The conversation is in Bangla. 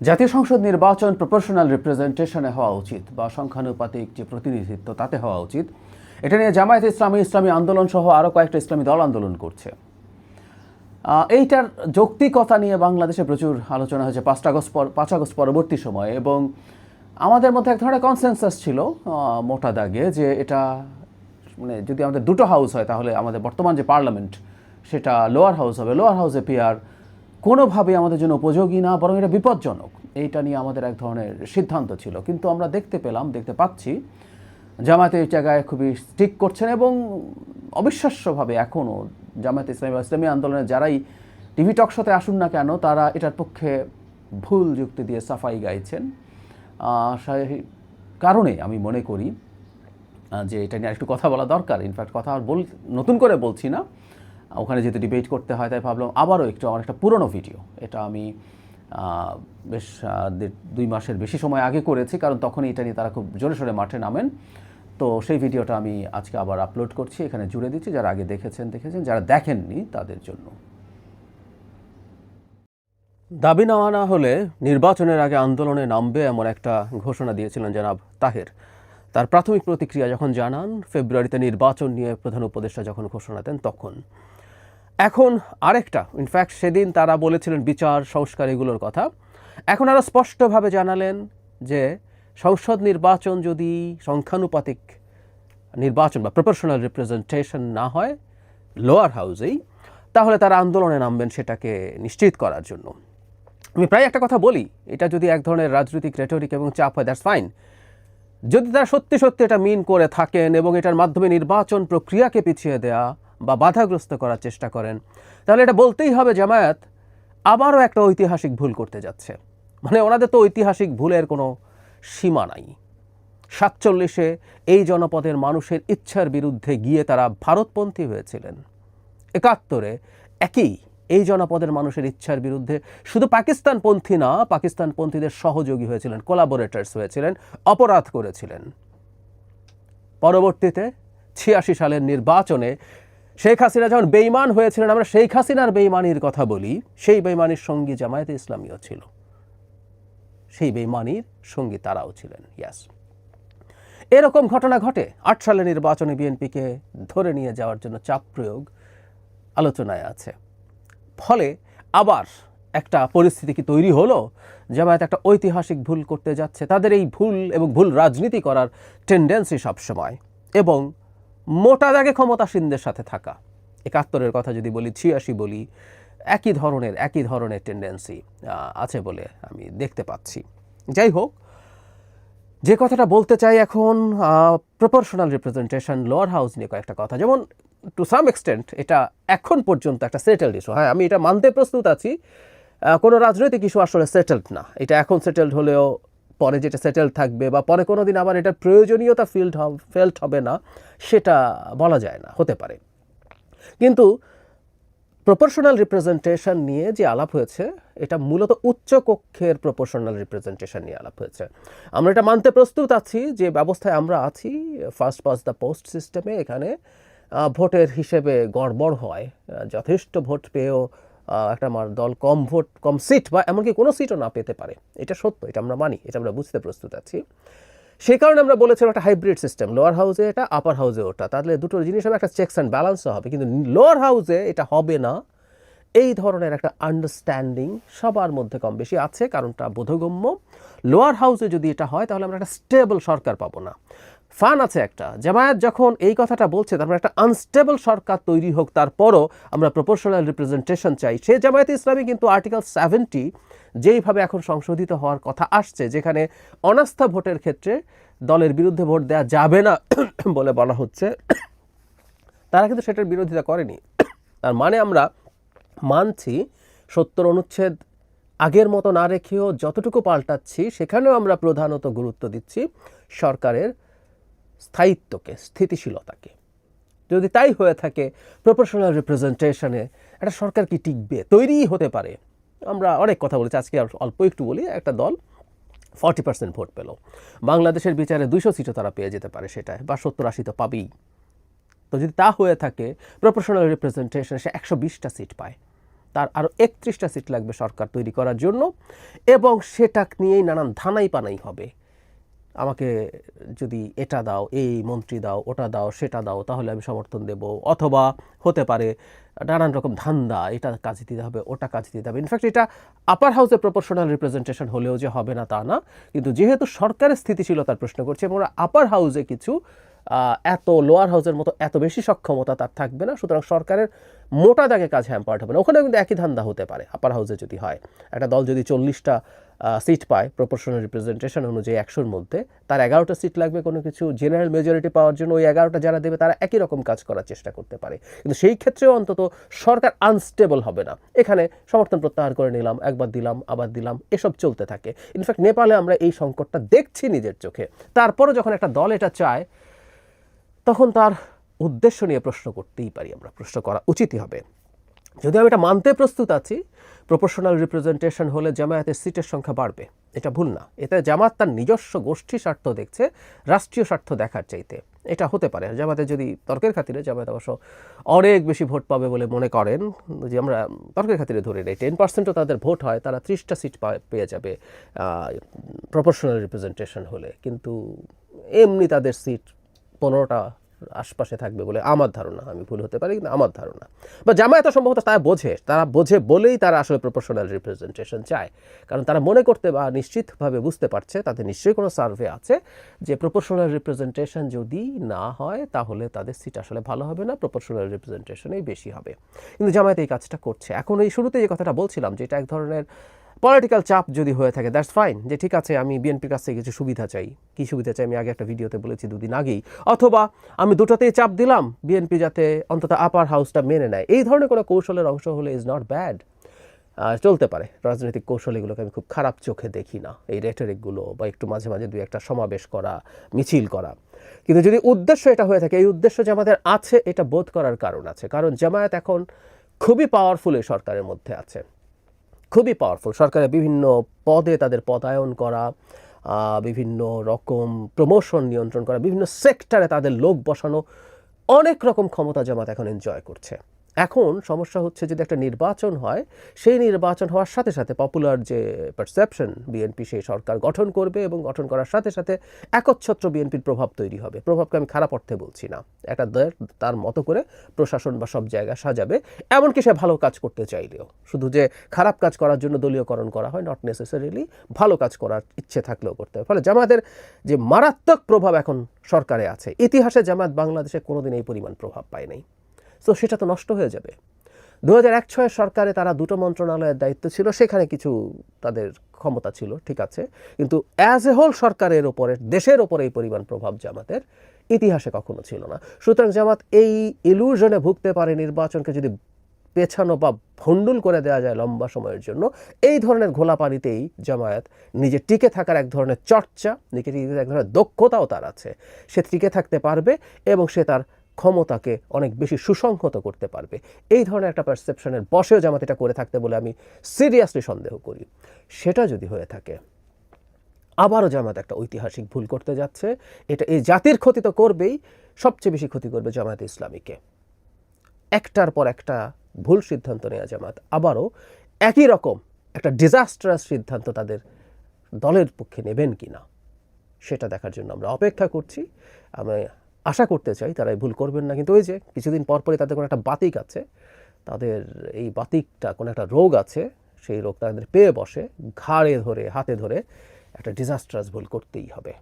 জাতীয় সংসদ নির্বাচন প্রপোর্শনাল রিপ্রেজেন্টেশনে হওয়া উচিত বা সংখ্যানুপাতিক যে প্রতিনিধিত্ব, তাতে হওয়া উচিত। এটা নিয়ে জামায়াত ইসলামী ইসলামী আন্দোলন সহ আরও কয়েকটা ইসলামী দল আন্দোলন করছে। এইটার যৌক্তিকতা নিয়ে বাংলাদেশে প্রচুর আলোচনা হয়েছে পাঁচ আগস্ট পাঁচ আগস্ট পরবর্তী সময়ে এবং আমাদের মধ্যে এক ধরনের কনসেনসাস ছিল মোটা দাগে যে এটা মানে যদি আমাদের দুটো হাউস হয় তাহলে আমাদের বর্তমান যে পার্লামেন্ট সেটা লোয়ার হাউস হবে। লোয়ার হাউসে পিয়ার কোনোভাবে আমাদের জন্য উপযোগী না, বরং এটা বিপজ্জনক। এইটা নিয়ে আমাদের এক ধরনের সিদ্ধান্ত ছিল। কিন্তু আমরা দেখতে পেলাম, দেখতে পাচ্ছি, জামায়াতে এই জায়গায় খুবই স্টিক করছেন এবং অবিশ্বাস্যভাবে এখনও জামায়াতে ইসলামী বা ইসলামী আন্দোলনের যারাই টিভি টক শোতে আসুন না কেন, তারা এটার পক্ষে ভুল যুক্তি দিয়ে সাফাই গাইছেন। সেই কারণে আমি মনে করি যে এটা নিয়ে একটু কথা বলা দরকার। ইনফ্যাক্ট কথা আর বল নতুন করে বলছি না। ওখানে যেহেতু ডিবেট করতে হয়, তাই ভাবলাম আবারও একটু একটা পুরনো ভিডিও এটা আমি বেশ দুই মাসের বেশি সময় আগে করেছি, কারণ তখন এটা নিয়ে তারা খুব জোরে সোরে মাঠে নামেন। তো সেই ভিডিওটা আমি আজকে আবার আপলোড করছি, এখানে জুড়ে দিচ্ছি, যারা আগে দেখেছেন দেখেছেন, যারা দেখেননি তাদের জন্য। দাবি নেওয়া না হলে নির্বাচনের আগে আন্দোলনে নামবে এমন একটা ঘোষণা দিয়েছিলেন জনাব তাহের। তার প্রাথমিক প্রতিক্রিয়া যখন জানান, ফেব্রুয়ারিতে নির্বাচন নিয়ে প্রধান উপদেষ্টা যখন ঘোষণা দেন তখন। এখন আরেকটা ইনফ্যাক্ট সেদিন তারা বলেছিলেন বিচার সংস্কার এগুলোর কথা। এখন আরও স্পষ্টভাবে জানালেন যে সংসদ নির্বাচন যদি সংখ্যানুপাতিক নির্বাচন বা প্রপোর্শনাল রিপ্রেজেন্টেশন না হয় লোয়ার হাউসেই তাহলে তারা আন্দোলনে নামবেন সেটাকে নিশ্চিত করার জন্য। আমি প্রায় একটা কথা বলি, এটা যদি এক ধরনের রাজনৈতিক রেটরিক এবং চাপ হয় দ্যাটস ফাইন যদি তারা সত্যি সত্যি এটা মিন করে থাকেন এবং এটার মাধ্যমে নির্বাচন প্রক্রিয়াকে পিছিয়ে দেয়া বা বাধাগ্রস্ত করার চেষ্টা করেন, তাহলে এটা বলতেই হবে জামায়াত আবারও একটা ঐতিহাসিক ভুল করতে যাচ্ছে। মানে ওনাদের তো ঐতিহাসিক ভুলের কোনো সীমা নাই। সাতচল্লিশে এই জনপদের মানুষের ইচ্ছার বিরুদ্ধে গিয়ে তারা ভারতপন্থী হয়েছিলেন। একাত্তরে একই এই জনপদের মানুষের ইচ্ছার বিরুদ্ধে শুধু পাকিস্তানপন্থী না, পাকিস্তানপন্থীদের সহযোগী হয়েছিলেন কোলাবোরেটার্স হয়েছিলেন, অপরাধ করেছিলেন। পরবর্তীতে ছিয়াশি সালের নির্বাচনে শেখ হাসিনা যখন বেইমান হয়েছিলেন, আমরা শেখ হাসিনার বেইমানির কথা বলি, সেই বেইমানির সঙ্গী জামায়াতে ইসলামীও ছিল। সেই বেইমানির সঙ্গী তারাও ছিলেন ইয়াস এরকম ঘটনা ঘটে। আট সালে নির্বাচনে বিএনপিকে ধরে নিয়ে যাওয়ার জন্য চাপ প্রয়োগ আলোচনায় আছে। ফলে আবার একটা পরিস্থিতি কি তৈরি হলো? জামায়াত একটা ঐতিহাসিক ভুল করতে যাচ্ছে। তাদের এই ভুল এবং ভুল রাজনীতি করার টেন্ডেন্সি সবসময় এবং মোটা দাগে ক্ষমতাসীনদের সাথে থাকা। একাত্তরের কথা যদি বলি, ছিয়াশি বলি, একই ধরনের একই ধরনের টেন্ডেন্সি আছে বলে আমি দেখতে পাচ্ছি। যাই হোক, যে কথাটা বলতে চাই এখন প্রপোর্শনাল রিপ্রেজেন্টেশন লোয়ার হাউস নিয়ে কয়েকটা কথা। যেমন টু সাম এক্সটেন্ট এটা এখন পর্যন্ত একটা সেটেলড ইস্যু হ্যাঁ আমি এটা মানতে প্রস্তুত আছি। কোনো রাজনৈতিক ইস্যু আসলে সেটেলড না। এটা এখন সেটেলড হলেও পরে যেটা সেটেলড থাকবে বা পরে কোনো দিন আবার এটার প্রয়োজনীয়তা ফিল্ড ফেল্ট হবে না, সেটা বলা যায় না, হতে পারে। কিন্তু প্রপোর্শনাল রিপ্রেজেন্টেশন নিয়ে যে আলাপ হয়েছে, এটা মূলত উচ্চ কক্ষের প্রপোর্শনাল রিপ্রেজেন্টেশন নিয়ে আলাপ হয়েছে। আমরা এটা মানতে প্রস্তুত আছি যে ব্যবস্থায় আমরা আছি। ফার্স্ট পাস দ্য পোস্ট সিস্টেমে এখানে ভোটের হিসেবে গড়বড় হয় যথেষ্ট ভোট পেয়েও একটা আমার দল কম ভোট, কম সিট বা এমনকি কোনো সিটও না পেতে পারে। এটা সত্য, এটা আমরা মানি, এটা আমরা বুঝতে প্রস্তুত আছি। সেই কারণে আমরা বলেছিলাম একটা হাইব্রিড সিস্টেম লোয়ার হাউসে এটা আপার হাউসে ওটা। তাহলে দুটো জিনিস হবে, একটা চেকস অ্যান্ড ব্যালেন্সও হবে, কিন্তু লোয়ার হাউসে এটা হবে না। এই ধরনের একটা আন্ডারস্ট্যান্ডিং সবার মধ্যে কম বেশি আছে, কারণটা বোধগম্য। লোয়ার হাউসে যদি এটা হয়, তাহলে আমরা একটা স্টেবল সরকার পাবো না। ফান আছে একটা। জামায়াত যখন এই কথাটা বলছে তারপরে একটা আনস্টেবল সরকার তৈরি হোক, তারপরও আমরা প্রপোর্শনাল রিপ্রেজেন্টেশন চাই। সে জামায়াত ইসলামী কিন্তু আর্টিকেল সেভেন্টি যেইভাবে এখন সংশোধিত হওয়ার কথা আসছে, যেখানে অনাস্থা ভোটের ক্ষেত্রে দলের বিরুদ্ধে ভোট দেওয়া যাবে না বলে বলা হচ্ছে, তারা কিন্তু সেটার বিরোধিতা করেনি। তার মানে আমরা মানছি সত্তর অনুচ্ছেদ আগের মতো না রেখেও যতটুকু পাল্টাচ্ছি, সেখানেও আমরা প্রধানত গুরুত্ব দিচ্ছি সরকারের স্থায়িত্বকে, স্থিতিশীলতাকে। যদি তাই হয়ে থাকে প্রপোর্শনাল রিপ্রেজেন্টেশনে একটা সরকার কি টিকবে? তৈরি হতে পারে। আমরা অনেক কথা বলেছি, আজকে অল্প একটু বলি, একটা দল ফর্টি পার্সেন্ট ভোট পেল। বাংলাদেশের বিচারে দুইশো সিটও তারা পেয়ে যেতে পারে সেটায়, বা সত্তর আশি তো পাবেই। তো যদি তা হয়ে থাকে প্রপোর্শনাল রিপ্রেজেন্টেশন সে একশো বিশটা সিট পায়। তার আরও একত্রিশটা সিট লাগবে সরকার তৈরি করার জন্য, এবং সেটা নিয়েই নানান ধানাই পানাই হবে। আমাকে যদি এটা দাও, এই মন্ত্রী দাও, ওটা দাও, সেটা দাও, তাহলে আমি সমর্থন দেব। অথবা হতে পারে নানান রকম ধান্দা, এটা কাজে দিতে হবে, ওটা কাজে দিতে হবে। ইনফ্যাক্ট এটা আপার হাউসে প্রপোর্শনাল রিপ্রেজেন্টেশন হলেও যে হবে না তা না। কিন্তু যেহেতু সরকারের স্থিতিশীলতার প্রশ্ন করছে, এবং আপার হাউসে কিছু এত লোয়ার হাউসের মতো এত বেশি সক্ষমতা তার থাকবে না, সুতরাং সরকারের মোটা দাগে কাজ হ্যাম্পার্ট হবে না। ওখানে কিন্তু একই ধান্দা হতে পারে আপার হাউসে যদি হয়। একটা দল যদি চল্লিশটা সিট পায় প্রপোর্শনাল রিপ্রেজেন্টেশন অনুযায়ী একশোর মধ্যে, তার এগারোটা সিট লাগবে কোনো কিছু জেনারেল মেজরিটি পাওয়ার জন্য ওই এগারোটা যারা দেবে তারা একই রকম কাজ করার চেষ্টা করতে পারে। কিন্তু সেই ক্ষেত্রেও অন্তত সরকার আনস্টেবল হবে না। এখানে সমর্থন প্রত্যাহার করে নিলাম, একবার দিলাম, আবার দিলাম, এসব চলতে থাকে। ইনফ্যাক্ট নেপালে আমরা এই সংকটটা দেখছি নিজের চোখে। তারপরও যখন একটা দল এটা চায় তখন তার উদ্দেশ্য নিয়ে প্রশ্ন করতেই পারি আমরা। প্রশ্ন করা উচিতই হবে। যদি আমি এটা মানতে প্রস্তুত আছি প্রপোর্শনাল রিপ্রেজেন্টেশন হলে জামায়াতের সিটের সংখ্যা বাড়বে, এটা ভুল না। এতে জামাত তার নিজস্ব গোষ্ঠী স্বার্থ দেখছে, রাষ্ট্রীয় স্বার্থ দেখার চাইতে। এটা হতে পারে। জামাতে যদি তর্কের খাতিরে, জামায়াত অবশ্য অনেক বেশি ভোট পাবে বলে মনে করেন, যে আমরা তর্কের খাতিরে ধরে নেই। টেন পার্সেন্টও তাদের ভোট হয়, তারা ত্রিশটা সিট পেয়ে যাবে প্রপোর্শনাল রিপ্রেজেন্টেশন হলে। কিন্তু এমনি তাদের সিট পনেরোটা আশপাশে থাকবে বলে আমার ধারণা, আমি ভুল হতে পারি কিন্তু আমার ধারণা। বা জামায়াত সম্ভবত তারা বোঝে তারা বোঝে বলেই তারা আসলে প্রপোর্শনাল রিপ্রেজেন্টেশন চায়। কারণ তারা মনে করতে বা নিশ্চিতভাবে বুঝতে পারছে তাদের নিশ্চয়ই কোনো সার্ভে আছে যে প্রপোর্শনাল রিপ্রেজেন্টেশন যদি না হয়, তাহলে তাদের সিট আসলে ভালো হবে না প্রপোর্শনাল রিপ্রেজেন্টেশনেই বেশি হবে। কিন্তু জামায়াত এই কাজটা করছে। এখন এই শুরুতে যে কথাটা বলছিলাম যে এটা এক ধরনের পলিটিক্যাল চাপ যদি হয়ে থাকে দ্যাটস ফাইন যে ঠিক আছে, আমি বিএনপির কাছ থেকে কিছু সুবিধা চাই। কি সুবিধা চাই? আমি আগে একটা ভিডিওতে বলেছি দুদিন আগেই। অথবা আমি দুটোতেই চাপ দিলাম বিএনপি যাতে অন্তত আপার হাউসটা মেনে নেয়। এই ধরনের কোনো কৌশলের অংশ হলে ইজ নট ব্যাড চলতে পারে। রাজনৈতিক কৌশল এগুলোকে আমি খুব খারাপ চোখে দেখি না। এই রেটারিকগুলো বা একটু মাঝে মাঝে দুই একটা সমাবেশ করা, মিছিল করা। কিন্তু যদি উদ্দেশ্য এটা হয়ে থাকে, এই উদ্দেশ্য যে আমাদের আছে, এটা বোধ করার কারণ আছে। কারণ জামায়াত এখন খুবই পাওয়ারফুল এই সরকারের মধ্যে আছে। খুবই পাওয়ারফুল সরকারের বিভিন্ন পদে তাদের পদায়ন করা বিভিন্ন রকম প্রমোশন নিয়ন্ত্রণ করা, বিভিন্ন সেক্টরে তাদের লোক বসানো, অনেক রকম ক্ষমতা জামাত এখন এনজয় করছে। এখন সমস্যা হচ্ছে যদি একটা নির্বাচন হয়, সেই নির্বাচন হওয়ার সাথে সাথে পপুলার যে পারসেপশন বিএনপি সেই সরকার গঠন করবে এবং গঠন করার সাথে সাথে একচ্ছত্র বিএনপির প্রভাব তৈরি হবে। প্রভাবকে আমি খারাপ অর্থে বলছি না। একটা তার মতো করে প্রশাসন বা সব জায়গায় সাজাবে, এমনকি সে ভালো কাজ করতে চাইলেও। শুধু যে খারাপ কাজ করার জন্য দলীয়করণ করা হয় নট নেসেসারিলি ভালো কাজ করার ইচ্ছে থাকলেও করতে হবে ফলে জামাতের যে মারাত্মক প্রভাব এখন সরকারে আছে। ইতিহাসে জামাত বাংলাদেশে কোনোদিন এই পরিমাণ প্রভাব পায় নাই। তো সেটা তো নষ্ট হয়ে যাবে। দু হাজার এক ছয়ের সরকারে তারা দুটো মন্ত্রণালয়ের দায়িত্ব ছিল, সেখানে কিছু তাদের ক্ষমতা ছিল, ঠিক আছে। কিন্তু অ্যাজ এ হোল সরকারের ওপরে, দেশের ওপরে এই পরিমাণ প্রভাব জামাতের ইতিহাসে কখনো ছিল না। সুতরাং জামাত এই ইলুশনে ভুগতে পারে নির্বাচনকে যদি পেছানো বা ভণ্ডুল করে দেওয়া যায় লম্বা সময়ের জন্য, এই ধরনের ঘোলা পানিতেই জামায়াত নিজে টিকে থাকার এক ধরনের চর্চা নিজে টিকে এক ধরনের দক্ষতাও তার আছে। সে টিকে থাকতে পারবে এবং সে তার ক্ষমতাকে অনেক বেশি সুসংহত করতে পারবে। এই ধরনের একটা পারসেপশনের বসেও জামাত এটা করে থাকতে বলে আমি সিরিয়াসলি সন্দেহ করি। সেটা যদি হয়ে থাকে, আবারও জামাত একটা ঐতিহাসিক ভুল করতে যাচ্ছে। এটা এই জাতির ক্ষতি তো করবেই, সবচেয়ে বেশি ক্ষতি করবে জামায়াত ইসলামীকে। একটার পর একটা ভুল সিদ্ধান্ত নেওয়া জামাত, আবারও একই রকম একটা ডিজাস্টারাস সিদ্ধান্ত তাদের দলের পক্ষে নেবেন কি না সেটা দেখার জন্য আমরা অপেক্ষা করছি। আমি আশা করতে চাই তারা ভুল করবেন না। কিন্তু ওই যে কিছুদিন পর পরই তাদের কোনো একটা বাতিক আছে, তাদের এই বাতিকটা কোনো একটা রোগ আছে, সেই রোগ তাদের পেয়ে বসে, ঘাড়ে ধরে, হাতে ধরে একটা ডিজাস্ট্রাস ভুল করতেই হবে।